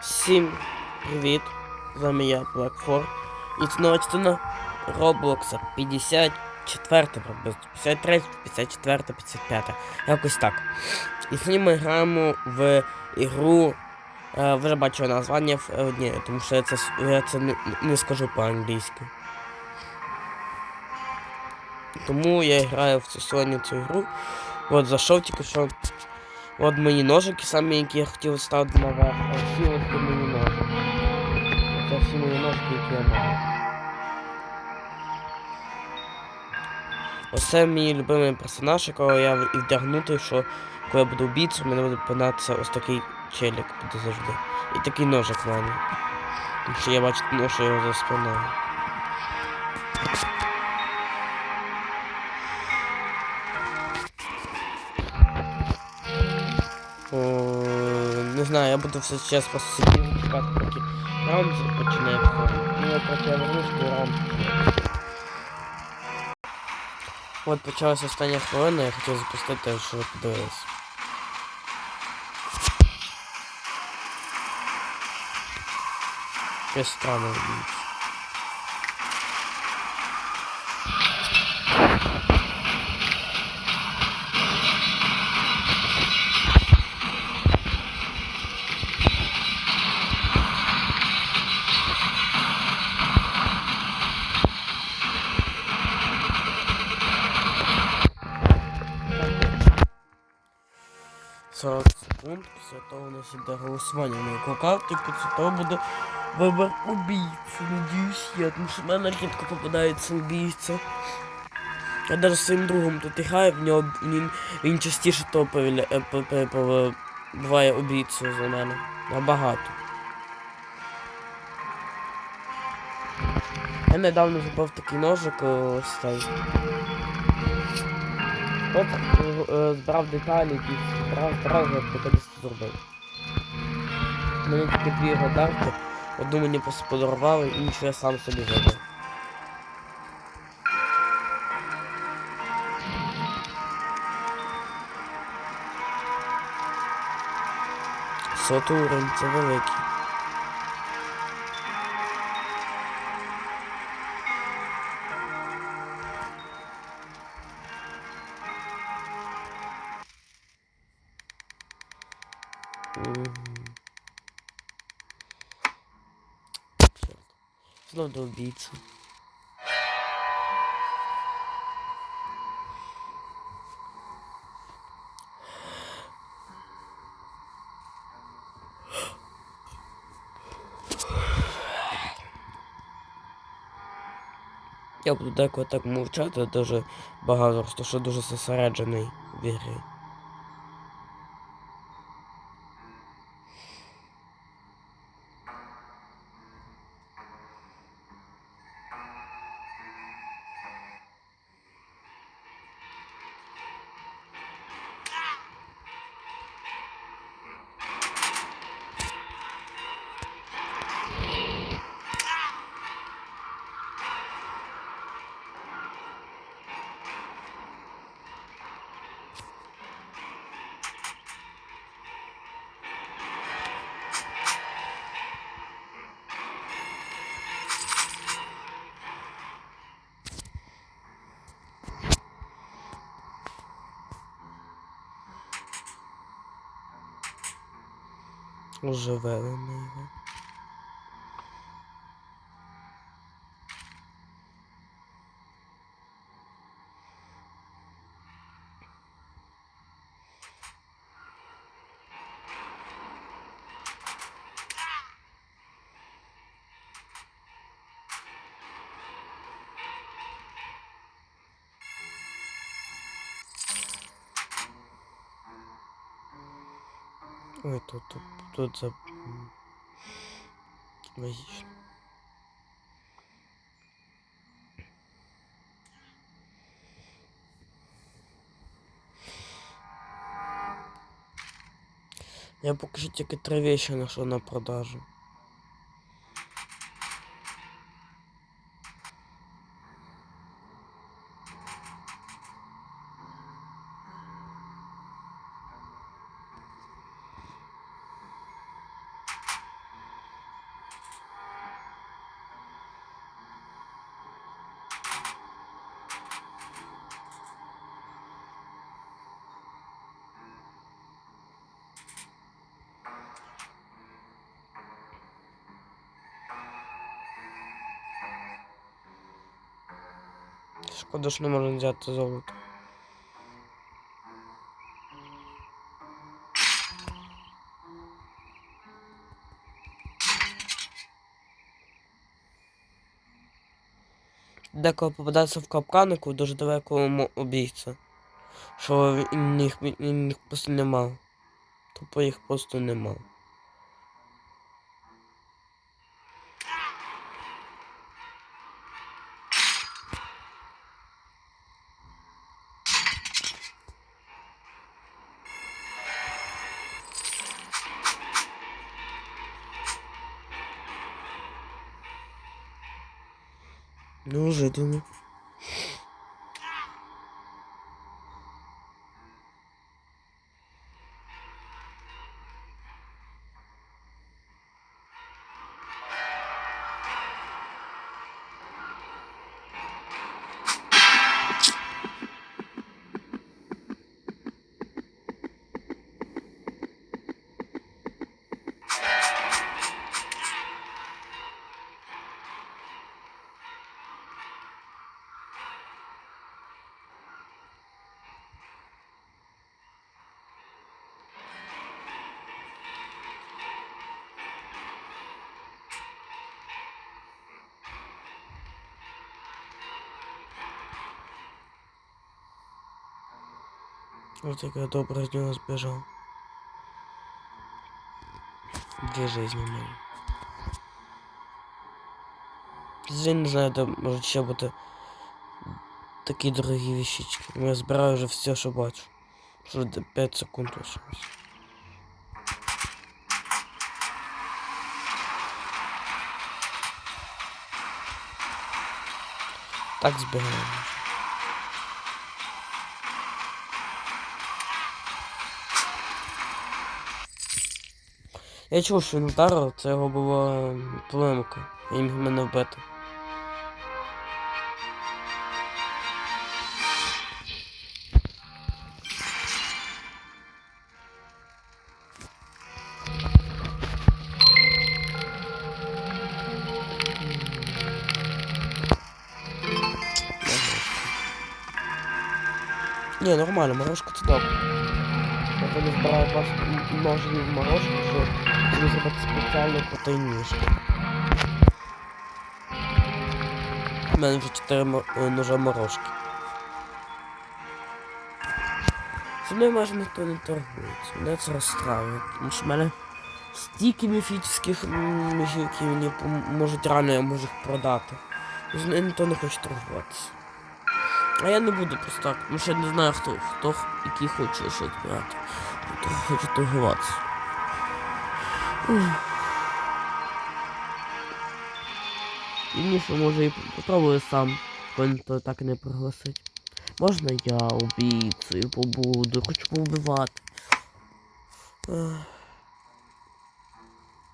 Всім привіт! З вами я, Black4. І це нова частина Роблокса 54 приблизно. 53, 54, 55. Якось так. І сьогодні ми граємо в ігру. Е, вже бачили названня е, ні, тому що я це, я це не, не скажу по-англійськи. Тому я граю в цю сьогодні цю гру. От зайшов тільки що. От мої ножики самі, які я хотів ставити наверх, а всі от мої ножики. Це всі мої ножики, які я маю. Оце мій любимий персонаж, якого я і вдягнути, що коли я буду вбійцем, мене буде пинатися ось такий челік буде завжди. І такий ножик в мене. Тому що я бачу, ношу його за спиною. Не знаю, я буду все час просто сидіти чекати, поки раунд починає Ну, я короче, я вернусь, коли раунд почне. От почалася остання хвилина, я хотів запустити, що ви подивились. Щось странне нас іде голосування на і після того буде вибір убійці. Надіюсь я, тому що в мене рідко попадається убійця. Я навіть своїм другом тут граю, в нього він, він частіше повіля, е, буває убійцею за мене. Набагато. Я недавно купив такий ножик ось цей. От е, е, деталі, збирав, збирав, я б колись зробив. У мене тільки дві гадарки, одну мені просто подарували, іншу я сам собі зробив. Сотий це великий. Знов до убійці. Я буду деколи так мовчати дуже багато, тому що дуже зосереджений в ігрі. Оживели ми Ой, тут, тут, тут за... м, Логічно. Я поки що тільки три вещи знайшов на продажу. Шкода, що не можна взяти золото. Деколи попадається в капканику дуже далекому обійця. Що їх, їх просто не. Тупо їх просто не. de nous. Вот як я добре з нього збіжав. Дві жизни мої. Я не знаю, де можуть ще бути такі дорогі вещички. Ну, Я збираю вже все, що бачу. Що 5 секунд лишилось. Так збираємо. Я чув, що він вдарив, це його була ем, полемика. Він міг мене вбити. Ні, нормально, морожка це добре. Я коли збираю вас ножі в морожку, що буду зробити спеціальну протеїнішку. У мене вже 4 ножа морожки. Зі мною майже ніхто не торгується. Мене це розстраює, тому що в мене стільки міфічних міфів, які мені можуть рано, я можу їх продати. З мною ніхто не хоче торгуватися. А я не буду просто так, тому що я не знаю, хто, хто який хоче щось брати. Хто хоче торгуватися. І може і попробую сам, коли ніхто так і не пригласить. Можна я убійцею побуду, хочу повбивати.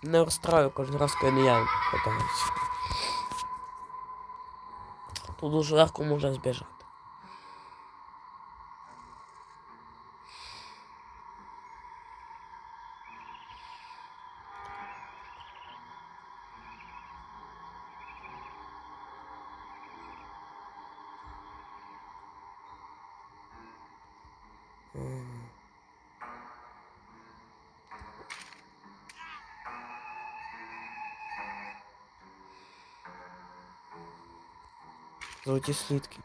Не розстраю кожен раз, коли не я катаюся. Тут дуже легко можна збіжати. Золоті слідки.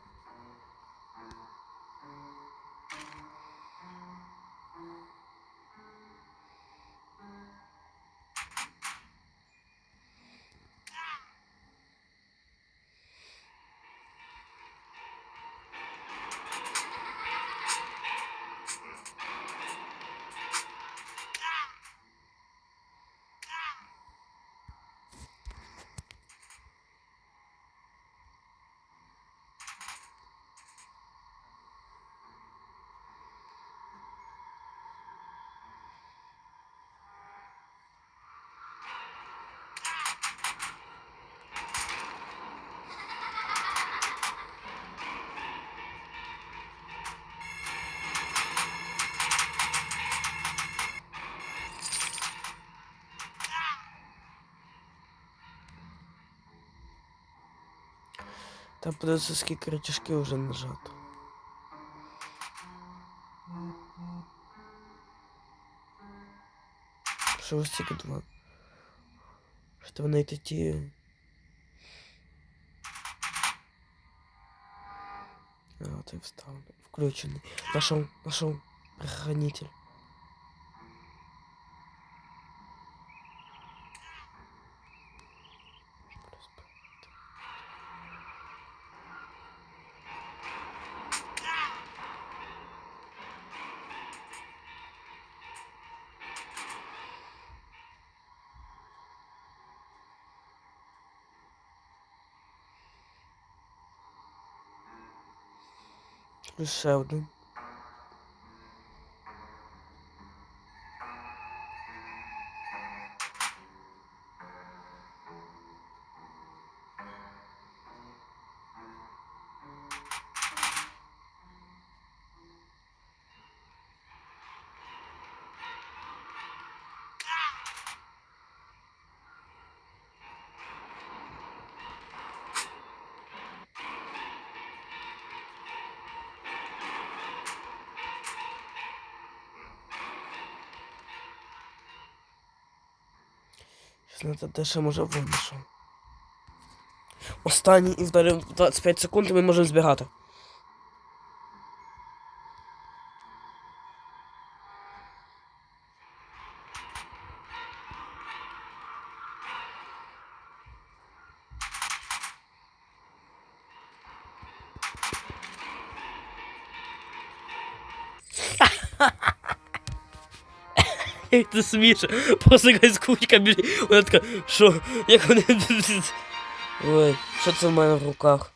Та подивися, скільки речашків вже нажато. Що ось тільки два. Що треба знайти ті. А, ти встав. Включений. Нашел, нашел. Хранитель. Плюс ще один. Знати, те, що може вийшов. Останній і вдарив 25 секунд, і ми можемо збігати. Як це смішно. Просто якась кучка біля. Вона така, що? Як вони. Ой, що це в мене в руках?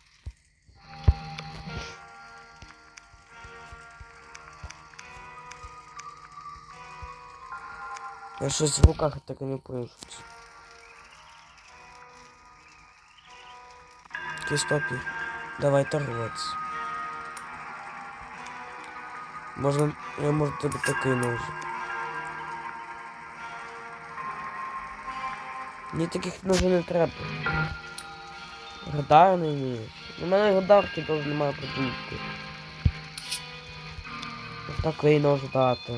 Я щось в руках так і не понял. що це. Якийсь папір. Давай торговаться. Можна. Я можу тобі такий ножик. Мені таких ножів не треба. Радар не вмію. У мене радарки теж немає продукти. Такий нож дати.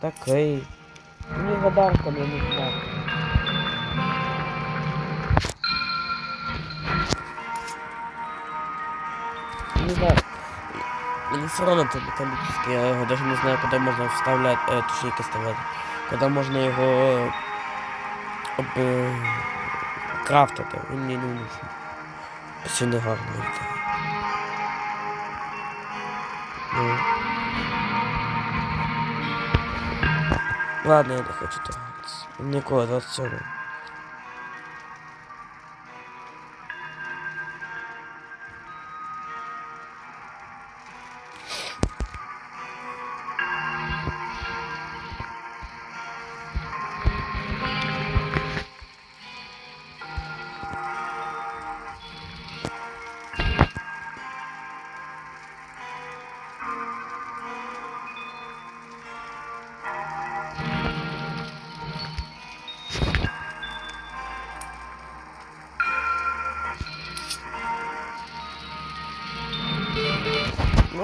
Такий. Мені радарка не нужна. Не знаю. Мені все равно це металлический, я його даже не знаю, куди можна вставляти, э, точніше вставляти. Куди можна його е, об е, крафтити. Він мені не нужен. Все не гарно виглядає. Ну. Ладно, я не хочу торгуватися. Ніколи 27.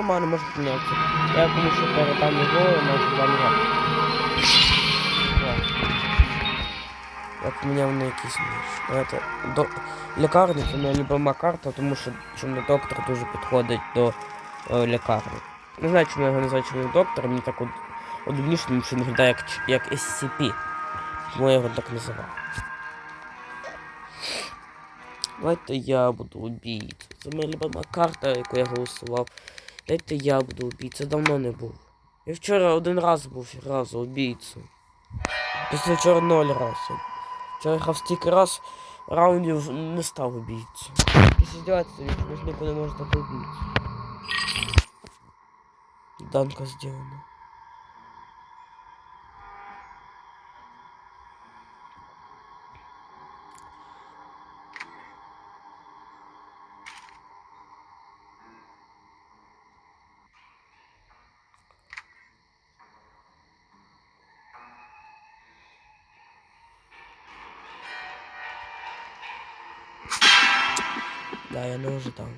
Нормально може піднятися. Я комусь ще передам його, може вам грати. Я поміняв на якийсь ніж. До лікарні це моя любима карта, тому що чому доктор дуже підходить до е, лікарні. Не знаю, чому я його називаю чому доктор, мені так от удобніше, тому що він виглядає як, як SCP. Тому я його так називав. Давайте я буду убійця. Це моя любима карта, яку я голосував. Дайте я буду убійця, давно не був. Я вчора один раз був разу убійцею. Після вчора ноль разів. Вчора грав стільки раз раундів не став убійцею. Після здіватися, ж ніколи не може стати убійцею. Данка сделана. Да, я не ожидав.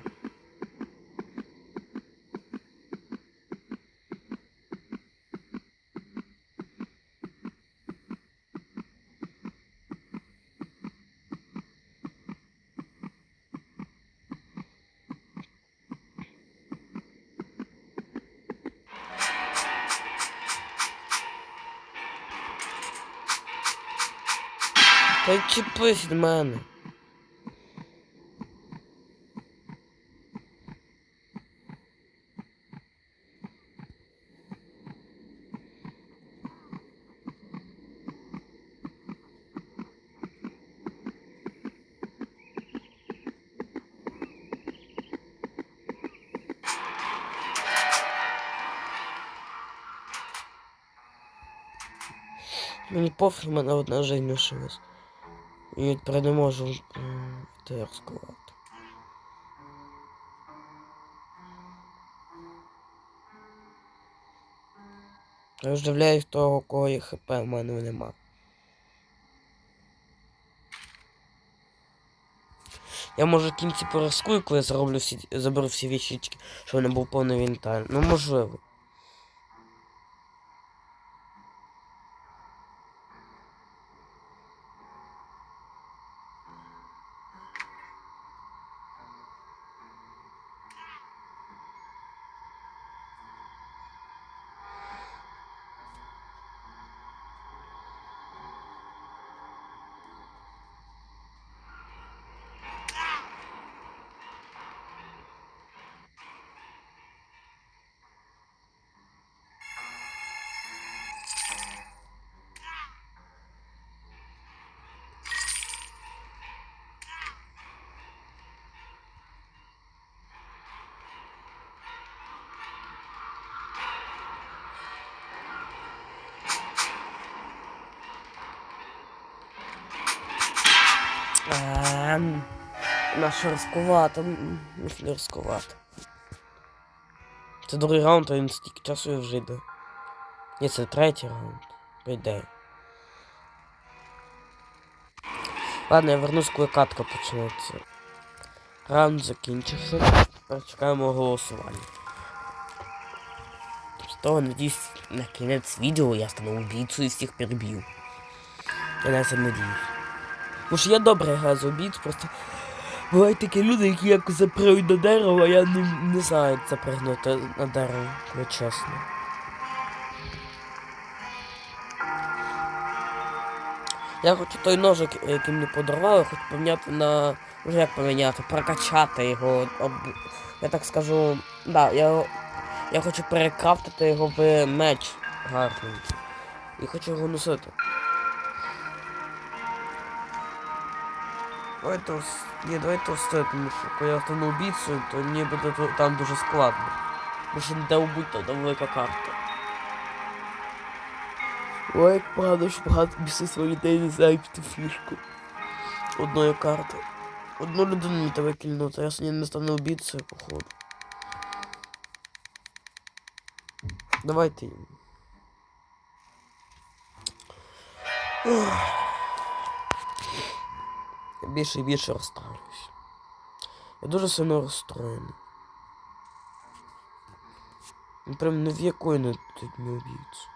Та й чіпись Мені пофіг, в мене одна жизнь лишилась. І тепер не можу м, йти розкувати. Я вживляюсь того, кого є хп, в мене нема. Я може в кінці порискую, коли зроблю всі, заберу всі віщички, щоб мене був повний інвентар. Ну можливо. Ем, Нащо ризикувати? М, Не ризикувати. Це другий раунд, а він стільки часу вже йде. Ні, це третій раунд. По ідеї. Ладно, я вернусь, коли катка почнеться. Раунд закінчився. Тепер чекаємо голосування. З того, надіюсь, на кінець відео я стану убійцею і всіх переб'ю. Я на це надіюсь. Бо ж я добре убійць, просто бувають такі люди, які якось заприють до дерева, а я не, не знаю, як запригнути на дерево, ну чесно. Я хочу той ножик, який мені подарували, хочу поміняти на. Вже як поміняти, прокачати його. Я так скажу. Да, я, я хочу перекрафтити його в меч гарний. І хочу його носити. Давайте ос... Ні, давайте оставити, тому що коли я стану убійцею, то мені буде ту- там дуже складно. Бо що де убити, там велика карта. Ой, як погано, що багато більшість людей не знають цю фішку. Одної карти. Одну людину мені треба кільнути, а я сьогодні не стану убійцею, походу. Давайте їм. Я Більше і більше розстраюсь. Я дуже сильно розстроєний. Ну, Прям ні в якої не тут не уб'ються.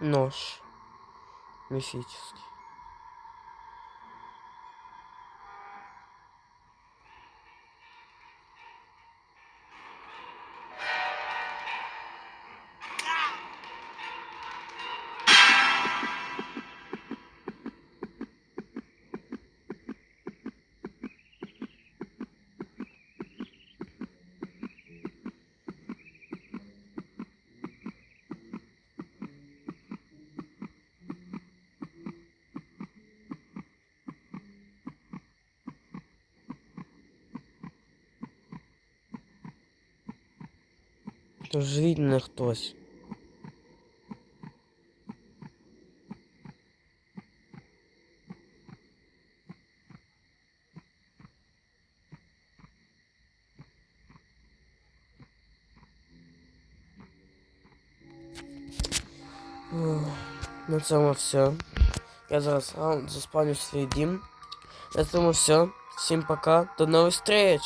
Нож. Мифический. Живіть мене хтось. Ох, На цьому все. Я зараз раунд заспавню свій дім. На цьому все. Всім пока. До нових встреч!